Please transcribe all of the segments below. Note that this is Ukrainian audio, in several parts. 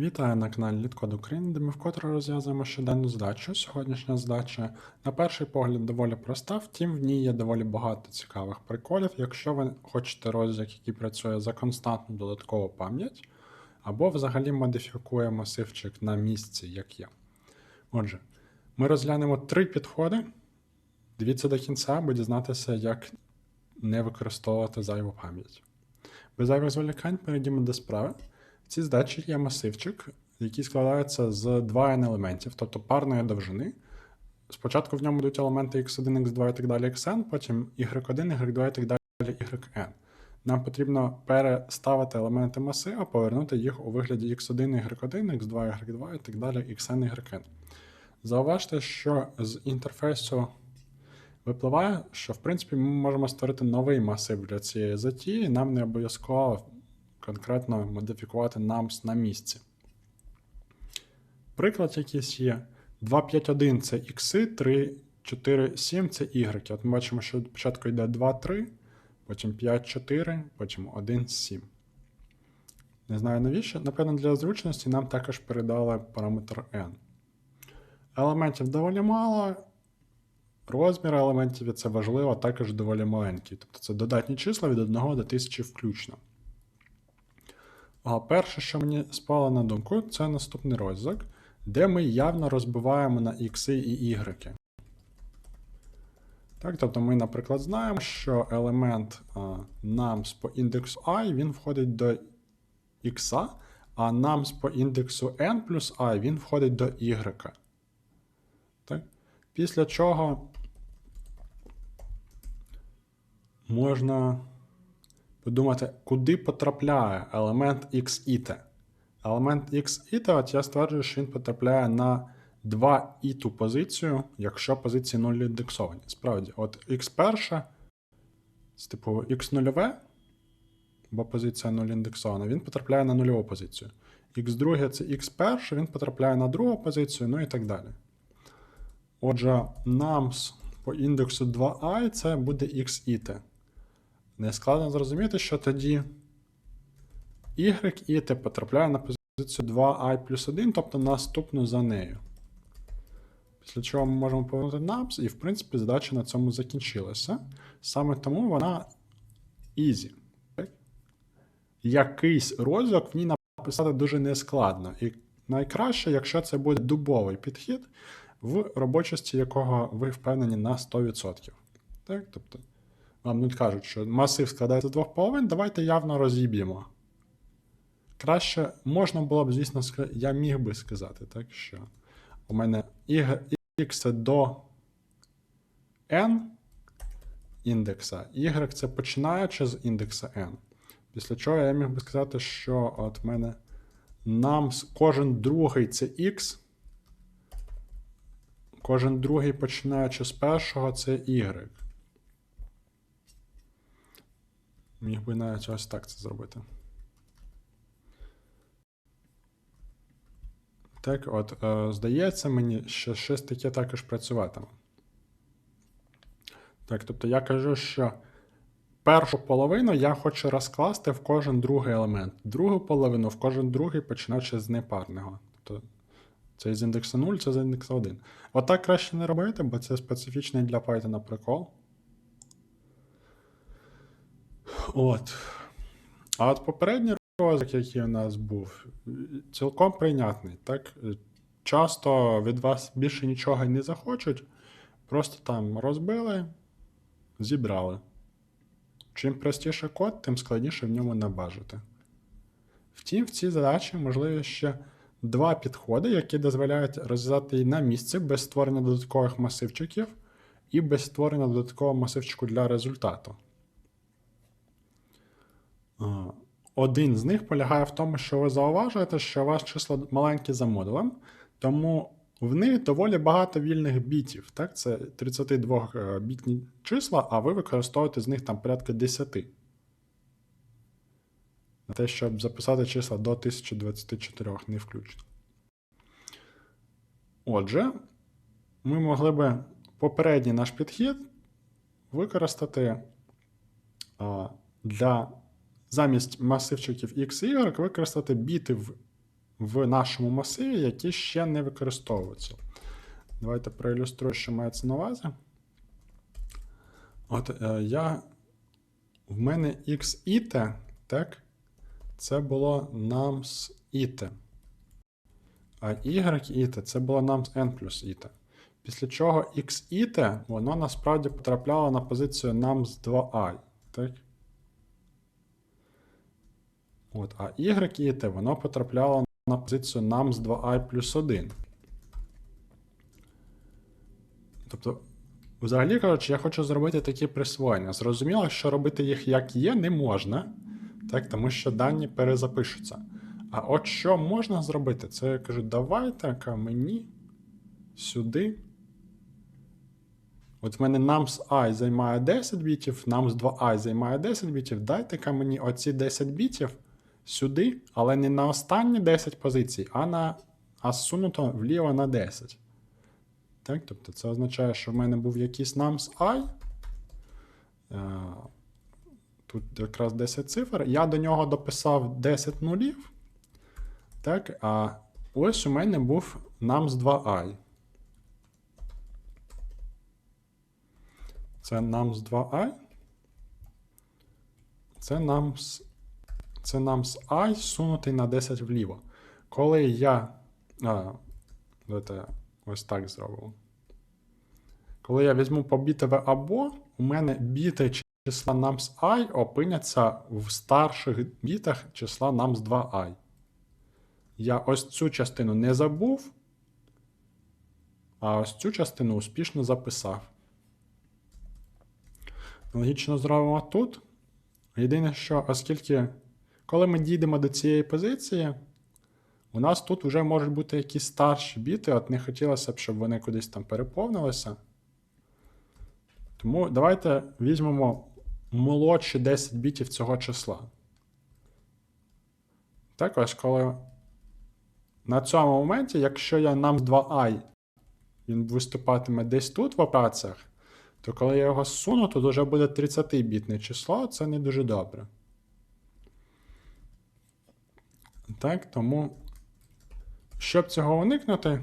Вітаю на каналі Літкод України, де ми вкотре розв'язуємо щоденну задачу. Сьогоднішня задача, на перший погляд, доволі проста, втім, в ній є доволі багато цікавих приколів. Якщо ви хочете розв'язок, який працює за константну додаткову пам'ять, або взагалі модифікує масивчик на місці, як є. Отже, ми розглянемо три підходи. Дивіться до кінця, аби дізнатися, як не використовувати зайву пам'ять. Без зайвих зволікань перейдімо до справи. В цій задачі є масивчик, який складається з два n елементів, тобто парної довжини. Спочатку в ньому йдуть елементи x1, x2 і так далі, xn, потім y1, y2 і так далі, yn. Нам потрібно переставити елементи маси, а повернути їх у вигляді x1, y1, x2, y2 і так далі, xn, yn. Зауважте, що з інтерфейсу випливає, що в принципі ми можемо створити новий масив для цієї затії, нам не обов'язково конкретно модифікувати nam's на місці. Приклад якийсь є. 251 це x, 3, 4, 7 це y. От ми бачимо, що спочатку йде 2, 3, потім 5, 4, потім 1, 7. Не знаю навіщо. Напевно, для зручності нам також передали параметр n. Елементів доволі мало. Розмір елементів це важливо, також доволі маленький. Тобто це додатні числа від 1 до 1000 включно. А перше, що мені спало на думку, це наступний розв'язок, де ми явно розбиваємо на x і y. Так, тобто ми, наприклад, знаємо, що елемент а, nums по індексу і він входить до x, а nums по індексу n плюс і він входить до y. Так? Після чого можна подумати, куди потрапляє елемент x і. Елемент x і от я стверджую, що він потрапляє на 2 і ту позицію, якщо позиції 0 індексовані. Справді, от x перша, з типу x нульове, бо позиція 0 індексована, він потрапляє на нульову позицію. x друге це x перше, він потрапляє на другу позицію, ну і так далі. Отже, nums по індексу 2i це буде x і t. Не складно зрозуміти, що тоді y і потрапляє на позицію 2i плюс 1, тобто наступну за нею. Після чого ми можемо повернути NAPS, і, в принципі, задача на цьому закінчилася. Саме тому вона easy. Якийсь розв'язок в ній написати дуже нескладно. І найкраще, якщо це буде дубовий підхід, в робочості якого ви впевнені на 100%. Так? Тобто, вам тут кажуть, що масив складається з двох половин, давайте явно розіб'ємо. Краще можна було б, звісно, сказати, я міг би сказати, так, що у мене x до n індекса, y це починаючи з індекса n. Після чого я міг би сказати, що от мене нам кожен другий це x. Кожен другий починаючи з першого це y. Міг би навіть ось так це зробити. Так, от, е, здається мені, що щось таке також працюватиме. Так, тобто я кажу, що першу половину я хочу розкласти в кожен другий елемент. Другу половину в кожен другий, починаючи з непарного. Тобто це з індексу 0, це з індексу 1. Отак краще не робити, бо це специфічний для Python прикол. От. А от попередній розвиток, який у нас був, цілком прийнятний. Так? Часто від вас більше нічого не захочуть, просто там розбили, зібрали. Чим простіше код, тим складніше в ньому набажити. Втім, в цій задачі можливі ще два підходи, які дозволяють розв'язати її на місці без створення додаткових масивчиків і без створення додаткового масивчику для результату. Один з них полягає в тому, що ви зауважуєте, що у вас числа маленькі за модулем, тому в них доволі багато вільних бітів. Так? Це 32 бітні числа, а ви використовуєте з них там порядка 10. На те, щоб записати числа до 1024 не включно. Отже, ми могли би попередній наш підхід використати а, для замість масивчиків X і використати біти в в нашому масиві, які ще не використовуються. Давайте проілюструю, що мається на увазі. От е, я. В мене x іте, так? Це було nums іте. А y іте це було nums n плюс іте. Після чого x іте, воно насправді потрапляло на позицію nums 2i. Так? От, а y іте, воно потрапляло на позицію nums 2i плюс 1. Тобто, взагалі кажучи, я хочу зробити такі присвоєння. Зрозуміло, що робити їх як є, не можна, так, тому що дані перезапишуться. А от що можна зробити? Це я кажу, давайте-ка мені сюди. От в мене nums i займає 10 бітів, nums 2i займає 10 бітів. Дайте-ка мені оці 10 бітів сюди, але не на останні 10 позицій, а на а зсунуто вліво на 10. Так, тобто це означає, що в мене був якийсь nums i. Е, Тут якраз 10 цифр. Я до нього дописав 10 нулів. Так, а ось у мене був nums 2i. Це nums 2i. Це nums, це nums i сунутий на 10 вліво. Коли я. А, давайте ось так зробимо. Коли я візьму по бітове або, у мене біти числа nums i опиняться в старших бітах числа nums 2i. Я ось цю частину не забув, а ось цю частину успішно записав. Логічно зробимо тут. Єдине, що, оскільки, коли ми дійдемо до цієї позиції, у нас тут вже можуть бути якісь старші біти, от не хотілося б, щоб вони кудись там переповнилися. Тому давайте візьмемо молодші 10 бітів цього числа. Так ось, коли на цьому моменті, якщо я nums 2i, він виступатиме десь тут в операціях, то коли я його зсуну, тут вже буде 30-бітне число, це не дуже добре. Так, тому, щоб цього уникнути,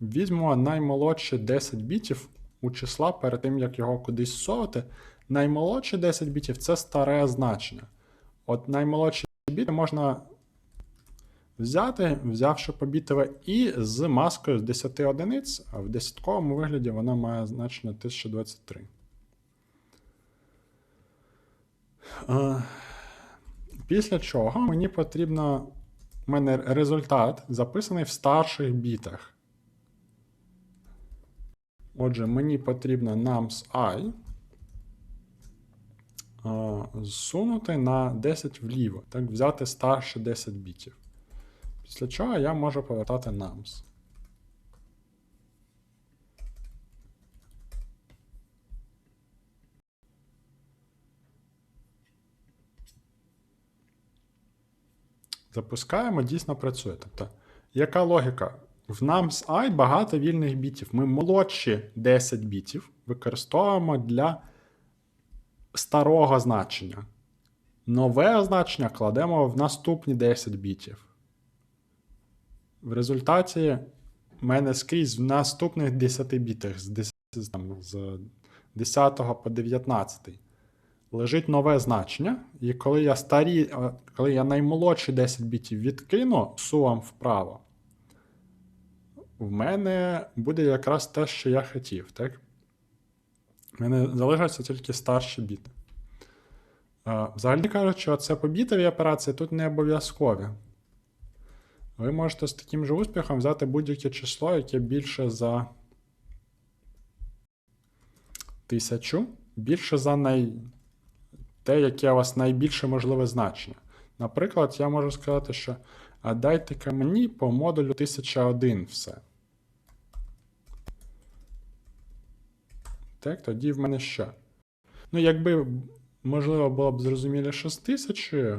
візьмемо наймолодші 10 бітів у числа перед тим, як його кудись совати. Наймолодші 10 бітів це старе значення. От наймолодші біти можна взяти, взявши побітове і з маскою з 10 одиниць, а в десятковому вигляді воно має значення 1023. Е, Після чого мені потрібно. У мене результат записаний в старших бітах. Отже, мені потрібно nums i зсунути на 10 вліво, так, взяти старше 10 бітів. Після чого я можу повертати nums. Запускаємо, дійсно працює. Тобто, яка логіка? В nums i багато вільних бітів. Ми молодші 10 бітів використовуємо для старого значення. Нове значення кладемо в наступні 10 бітів. В результаті в мене скрізь в наступних 10 бітах з 10, там, з 10 по 19 лежить нове значення. І коли я старі, коли я наймолодші 10 бітів відкину сувам вправо, в мене буде якраз те, що я хотів. так? В мене залишаться тільки старші біти. Взагалі кажучи, це побітові операції тут не обов'язкові. Ви можете з таким же успіхом взяти будь-яке число, яке більше за 1000, більше за най... те, яке у вас найбільше можливе значення. Наприклад, я можу сказати, що а дайте-ка мені по модулю 1001 все. Так, тоді в мене що? Ну, якби, можливо, було б зрозуміліше з 1000,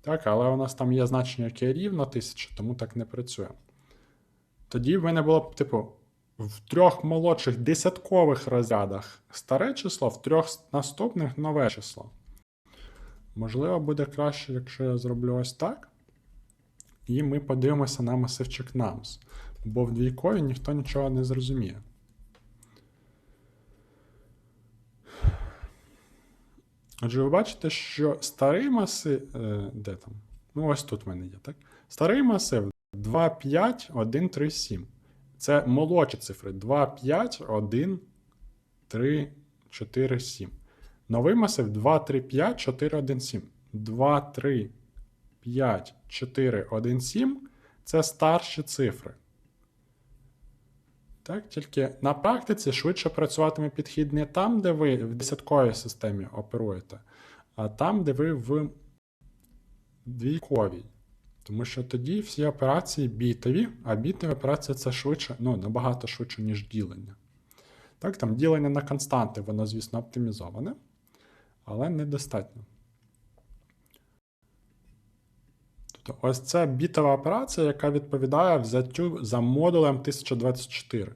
так, але у нас там є значення, яке рівно 1000, тому так не працює. Тоді в мене було б, типу, в трьох молодших десяткових розрядах старе число, в трьох наступних нове число. Можливо, буде краще, якщо я зроблю ось так. І ми подивимося на масивчик NUMS. Бо в двійкові ніхто нічого не зрозуміє. Отже, ви бачите, що старий масив. Е, де там? Ну, ось тут в мене є, так? Старий масив 2, 5, 1, 3, 7. Це молодші цифри. 2, 5, 1, 3, 4, 7. Новий масив 2, 3, 5, 4, 1, 7. 2, 3, 5, 4, 1, 7 це старші цифри. Так, тільки на практиці швидше працюватиме підхід не там, де ви в десятковій системі оперуєте, а там, де ви в двійковій. Тому що тоді всі операції бітові, а бітові операції це швидше, ну, набагато швидше, ніж ділення. Так, там ділення на константи, воно, звісно, оптимізоване, але недостатньо. Тобто ось це бітова операція, яка відповідає взяттю за модулем 1024.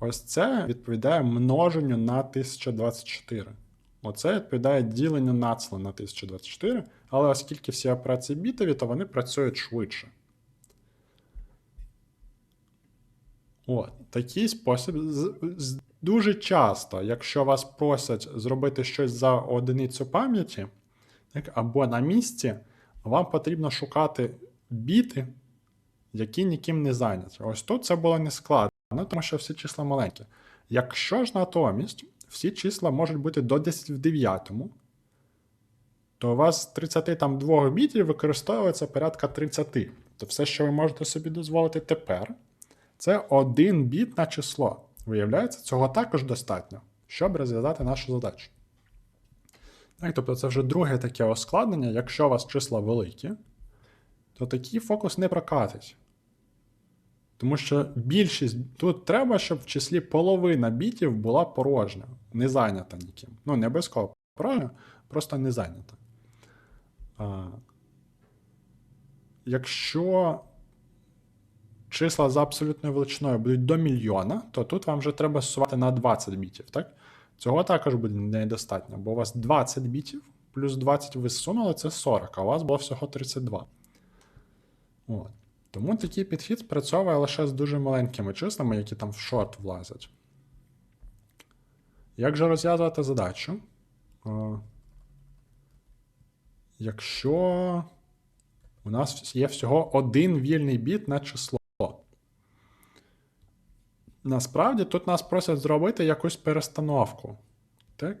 Ось це відповідає множенню на 1024. Оце відповідає діленню нацла на 1024, але оскільки всі операції бітові, то вони працюють швидше. От, такий спосіб. Дуже часто, якщо вас просять зробити щось за одиницю пам'яті, або на місці, вам потрібно шукати біти, які ніким не зайняті. Ось тут це було не складно, тому що всі числа маленькі. Якщо ж натомість всі числа можуть бути до 10 в 9, то у вас з 32 бітів використовується порядка 30. То все, що ви можете собі дозволити тепер, це один біт на число. Виявляється, цього також достатньо, щоб розв'язати нашу задачу. Так, тобто це вже друге таке ускладнення. Якщо у вас числа великі, то такий фокус не прокатить. Тому що більшість тут треба, щоб в числі половина бітів була порожня, не зайнята ніким. Ну, не обов'язково порожня, просто не зайнята. А, якщо числа за абсолютною величиною будуть до мільйона, то тут вам вже треба сувати на 20 бітів, так? Цього також буде недостатньо, бо у вас 20 бітів, плюс 20 ви зсунули, це 40, а у вас було всього 32. От. Тому такий підхід спрацьовує лише з дуже маленькими числами, які там в шорт влазять. Як же розв'язувати задачу? Якщо у нас є всього один вільний біт на число. Насправді тут нас просять зробити якусь перестановку. Так?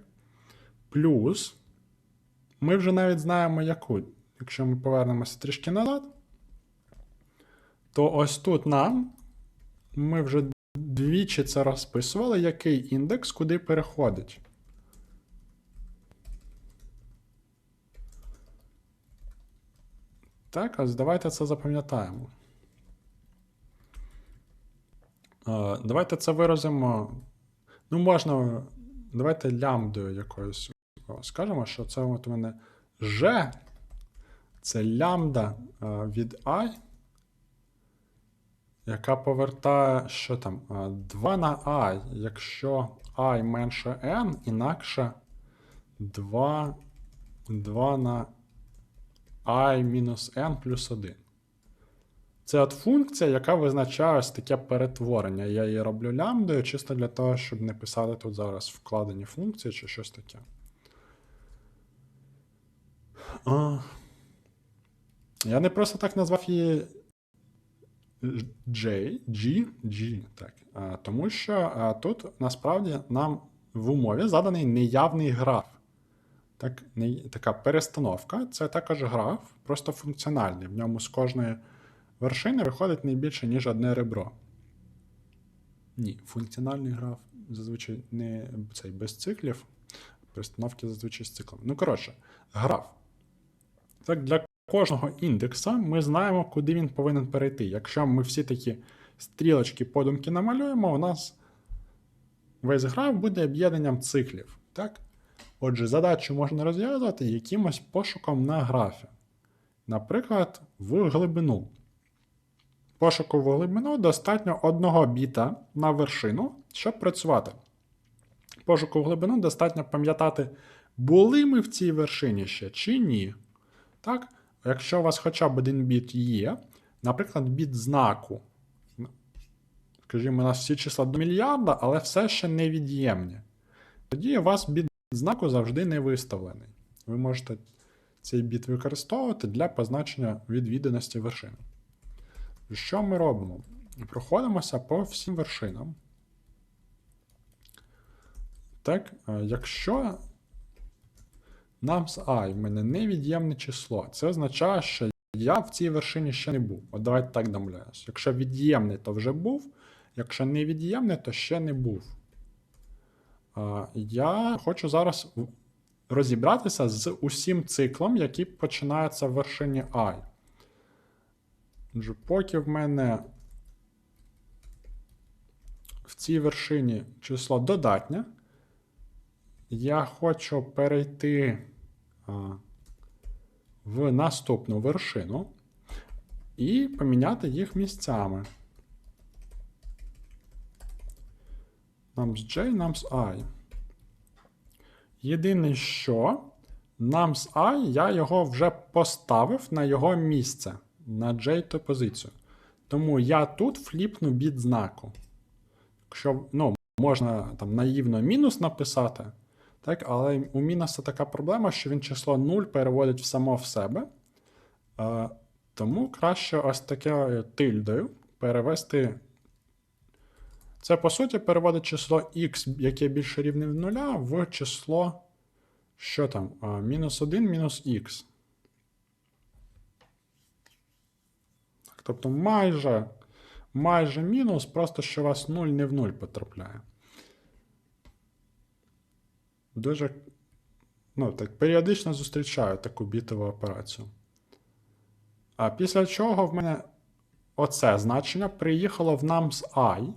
Плюс ми вже навіть знаємо яку. Якщо ми повернемося трішки назад, то ось тут нам ми вже двічі це розписували, який індекс куди переходить. Так, ось давайте це запам'ятаємо. Е, Давайте це виразимо. Ну, можна. Давайте лямбдою якоюсь скажемо, що це от у мене G, це лямбда е, від I, яка повертає, що там, е, 2 на I, якщо I менше N, інакше 2, 2 на I мінус N плюс 1. Це от функція, яка визначає ось таке перетворення. Я її роблю лямбдою, чисто для того, щоб не писати тут зараз вкладені функції чи щось таке. Я не просто так назвав її J, G, G, так. Тому що тут насправді нам в умові заданий неявний граф. Так, не, така перестановка це також граф, просто функціональний. В ньому з кожної вершини виходить не більше, ніж одне ребро. Ні, функціональний граф зазвичай не цей без циклів, перестановки зазвичай з циклами. Ну, коротше, граф. Так, для кожного індекса ми знаємо, куди він повинен перейти. Якщо ми всі такі стрілочки подумки намалюємо, у нас весь граф буде об'єднанням циклів. Так? Отже, задачу можна розв'язувати якимось пошуком на графі. Наприклад, в глибину. Пошуку в глибину достатньо одного біта на вершину, щоб працювати. Пошуку в глибину достатньо пам'ятати, були ми в цій вершині ще чи ні. Так? Якщо у вас хоча б один біт є, наприклад, біт знаку. Скажімо, у нас всі числа до мільярда, але все ще невід'ємні. Тоді у вас біт знаку завжди не виставлений. Ви можете цей біт використовувати для позначення відвіданості вершин. Що ми робимо? Проходимося по всім вершинам. Так, е, якщо нам з і в мене невід'ємне число, це означає, що я в цій вершині ще не був. От давайте так домовляюсь. Якщо від'ємний, то вже був. Якщо невід'ємний, то ще не був. Я хочу зараз розібратися з усім циклом, який починається в вершині i. Отже, поки в мене в цій вершині число додатнє, я хочу перейти в наступну вершину і поміняти їх місцями. Nums J, Nums I. Єдине, що Nums I, я його вже поставив на його місце, на J позицію. Тому я тут фліпну біт знаку. Якщо, ну, можна там наївно мінус написати, так, але у мінуса така проблема, що він число 0 переводить в само в себе. Е, тому краще ось таке тильдою перевести. Це, по суті, переводить число x, яке більше рівне в нуля, в число. Що там? А, мінус 1 мінус х. Тобто майже, майже мінус, просто що у вас 0 не в 0 потрапляє. Дуже. Ну, так, періодично зустрічаю таку бітову операцію. А після чого в мене оце значення приїхало в nums i.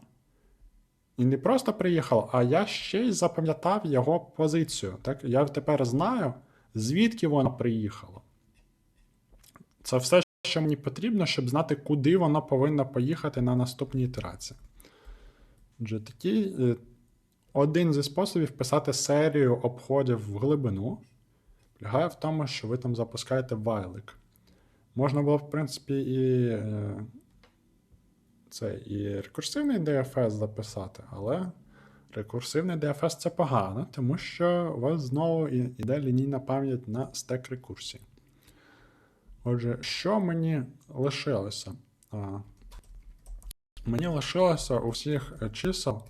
І не просто приїхало, а я ще й запам'ятав його позицію. Так? Я тепер знаю, звідки воно приїхало. Це все, що мені потрібно, щоб знати, куди воно повинно поїхати на наступній ітерації. Отже, е, один зі способів писати серію обходів в глибину полягає в тому, що ви там запускаєте вайлик. Можна було, в принципі, і. е, це і рекурсивний DFS записати, але рекурсивний DFS це погано, тому що у вас знову іде лінійна пам'ять на стек рекурсії. Отже, що мені лишилося? Мені лишилося у всіх чисел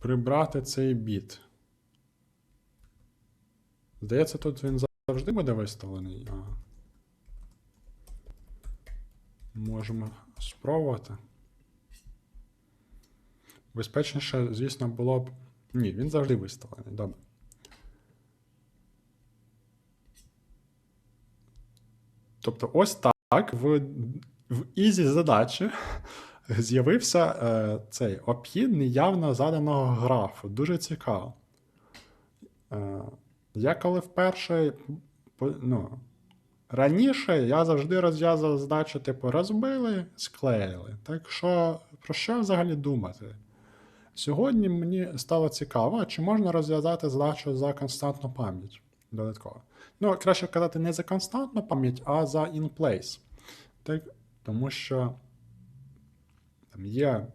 прибрати цей біт. Здається, тут він завжди буде виставлений. А, Можемо спробувати. Безпечніше, звісно, було б. Ні, він завжди виставлений. Добре. Тобто, ось так в, в ізі задачі з'явився е, цей обхід неявно заданого графу. Дуже цікаво. Е, я коли вперше. Ну, Раніше я завжди розв'язував задачу, типу, розбили, склеїли. Так що, про що взагалі думати? Сьогодні мені стало цікаво, чи можна розв'язати задачу за константну пам'ять додатково. Ну, краще казати не за константну пам'ять, а за in place. Так, тому що там є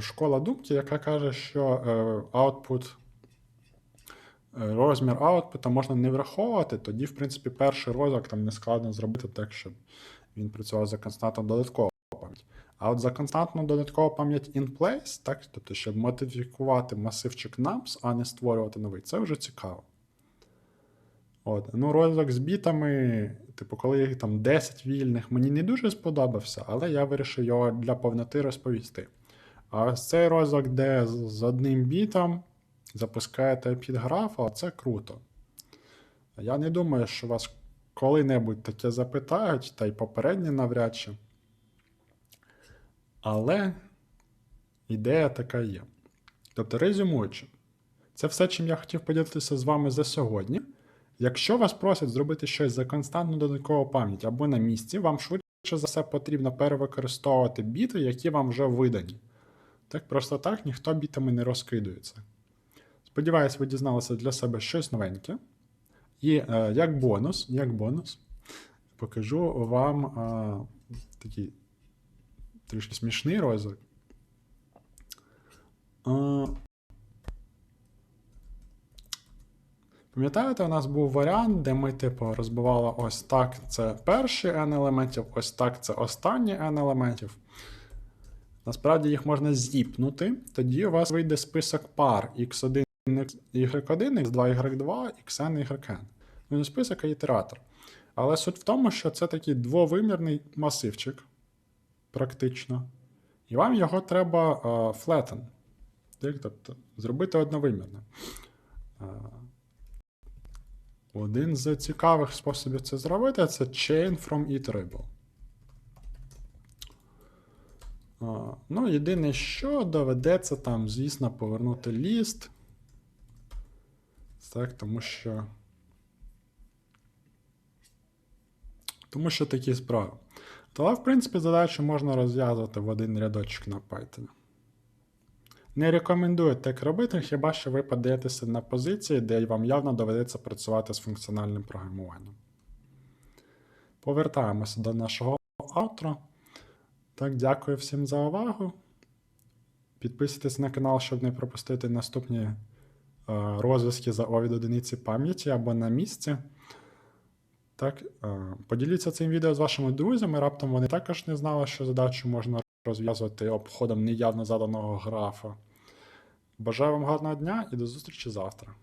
школа думки, яка каже, що е, output е, розмір аутпута можна не враховувати, тоді, в принципі, перший розвиток там не складно зробити так, щоб він працював за константну додаткову пам'ять. А от за константну додаткову пам'ять in place, так, тобто, щоб модифікувати масивчик nums, а не створювати новий, це вже цікаво. От. Ну, розвиток з бітами, типу, коли їх там 10 вільних, мені не дуже сподобався, але я вирішив його для повноти розповісти. А ось цей розвиток, де з одним бітом запускаєте під графа, це круто. Я не думаю, що вас коли-небудь таке запитають, та й попередні навряд чи. Але ідея така є. Тобто, резюмуючи, це все, чим я хотів поділитися з вами за сьогодні. Якщо вас просять зробити щось за константну додаткову пам'ять або на місці, вам швидше за все потрібно перевикористовувати біти, які вам вже видані. Так просто так ніхто бітами не розкидується. Сподіваюсь, ви дізналися для себе щось новеньке. І е, як бонус, як бонус, покажу вам а, такий трішки смішний розвиток. А, Пам'ятаєте, у нас був варіант, де ми, типу, розбивали ось так це перший n елементів, ось так це останній n елементів. Насправді їх можна зіпнути, тоді у вас вийде список пар x1, y1, x2, y2, xn, yn. Ну, не список, а ітератор. Але суть в тому, що це такий двовимірний масивчик, практично. І вам його треба flatten. Так, Тобто зробити одновимірним. Один з цікавих способів це зробити це chain from iterable. Ну, єдине, що доведеться там, звісно, повернути ліст. Так, тому що. Тому що такі справи. Але, в принципі, задачу можна розв'язувати в один рядочок на Python. Не рекомендую так робити, хіба що ви подаєтеся на позиції, де вам явно доведеться працювати з функціональним програмуванням. Повертаємося до нашого аутро. Так, дякую всім за увагу. Підписуйтесь на канал, щоб не пропустити наступні е, розв'язки за о від одиниці пам'яті або на місці. Так, е, поділіться цим відео з вашими друзями. Раптом вони також не знали, що задачу можна розв'язувати обходом неявно заданого графа. Бажаю вам гарного дня і до зустрічі завтра.